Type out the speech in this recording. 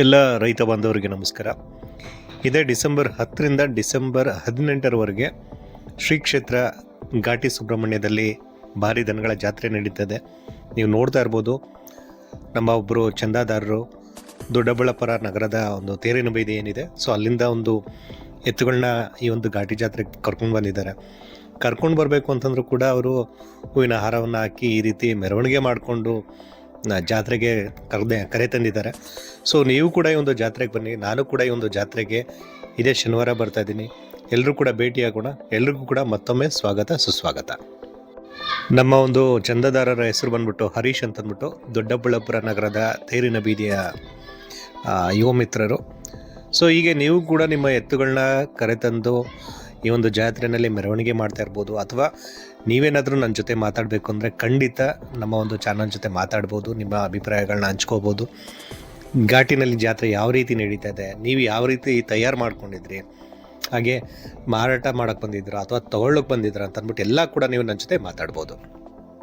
ಎಲ್ಲ ರೈತ ಬಾಂಧವರಿಗೆ ನಮಸ್ಕಾರ. ಇದೇ ಡಿಸೆಂಬರ್ ಹತ್ತರಿಂದ ಡಿಸೆಂಬರ್ ಹದಿನೆಂಟರವರೆಗೆ ಶ್ರೀ ಕ್ಷೇತ್ರ ಘಾಟಿ ಸುಬ್ರಹ್ಮಣ್ಯದಲ್ಲಿ ಭಾರಿ ದನಗಳ ಜಾತ್ರೆ ನಡೀತದೆ. ನೀವು ನೋಡ್ತಾ ಇರ್ಬೋದು, ನಮ್ಮ ಒಬ್ಬರು ಚಂದಾದಾರರು ದೊಡ್ಡಬಳ್ಳಾಪುರ ನಗರದ ಒಂದು ತೇರಿನ ಬೈದಿ ಏನಿದೆ, ಸೊ ಅಲ್ಲಿಂದ ಒಂದು ಎತ್ತುಗಳನ್ನ ಈ ಒಂದು ಘಾಟಿ ಜಾತ್ರೆಗೆ ಕರ್ಕೊಂಡು ಬಂದಿದ್ದಾರೆ. ಕರ್ಕೊಂಡು ಬರಬೇಕು ಅಂತಂದ್ರೂ ಕೂಡ ಅವರು ಹೂವಿನ ಹಾರವನ್ನು ಹಾಕಿ ಈ ರೀತಿ ಮೆರವಣಿಗೆ ಮಾಡಿಕೊಂಡು ಜಾತ್ರೆಗೆ ಕರೆದೆ, ಕರೆ ತಂದಿದ್ದಾರೆ. ಸೊ ನೀವು ಕೂಡ ಈ ಒಂದು ಜಾತ್ರೆಗೆ ಬನ್ನಿ. ನಾನು ಕೂಡ ಈ ಒಂದು ಜಾತ್ರೆಗೆ ಇದೇ ಶನಿವಾರ ಬರ್ತಾ ಇದ್ದೀನಿ. ಎಲ್ಲರೂ ಕೂಡ ಭೇಟಿಯಾಗೋಣ. ಎಲ್ರಿಗೂ ಕೂಡ ಮತ್ತೊಮ್ಮೆ ಸ್ವಾಗತ, ಸುಸ್ವಾಗತ. ನಮ್ಮ ಒಂದು ಚಂದದಾರರ ಹೆಸರು ಬಂದ್ಬಿಟ್ಟು ಹರೀಶ್ ಅಂತ ಅಂದ್ಬಿಟ್ಟು ದೊಡ್ಡಬಳ್ಳಾಪುರ ನಗರದ ತೇರಿನ ಬೀದಿಯ ಯುವ ಮಿತ್ರರು ಸೊ ಹೀಗೆ ನೀವು ಕೂಡ ನಿಮ್ಮ ಎತ್ತುಗಳನ್ನ ಕರೆತಂದು ಈ ಒಂದು ಜಾತ್ರೆಯಲ್ಲಿ ಮೆರವಣಿಗೆ ಮಾಡ್ತಾ ಇರ್ಬೋದು ಅಥವಾ ನೀವೇನಾದರೂ ನನ್ನ ಜೊತೆ ಮಾತಾಡಬೇಕು ಅಂದರೆ ಖಂಡಿತ ನಮ್ಮ ಒಂದು ಚಾನಲ್ ಜೊತೆ ಮಾತಾಡ್ಬೋದು, ನಿಮ್ಮ ಅಭಿಪ್ರಾಯಗಳನ್ನ ಹಂಚ್ಕೋಬೋದು. ಘಾಟಿನಲ್ಲಿ ಜಾತ್ರೆ ಯಾವ ರೀತಿ ನಡೀತಾ ಇದೆ, ನೀವು ಯಾವ ರೀತಿ ತಯಾರು ಮಾಡ್ಕೊಂಡಿದ್ರಿ, ಹಾಗೆ ಮಾರಾಟ ಮಾಡೋಕ್ಕೆ ಬಂದಿದ್ದೀರಾ ಅಥವಾ ತಗೊಳ್ಳೋಕೆ ಬಂದಿದ್ದೀರಾ ಅಂತ ಅಂದ್ಬಿಟ್ಟು ಎಲ್ಲ ಕೂಡ ನೀವು ನನ್ನ ಜೊತೆ ಮಾತಾಡ್ಬೋದು.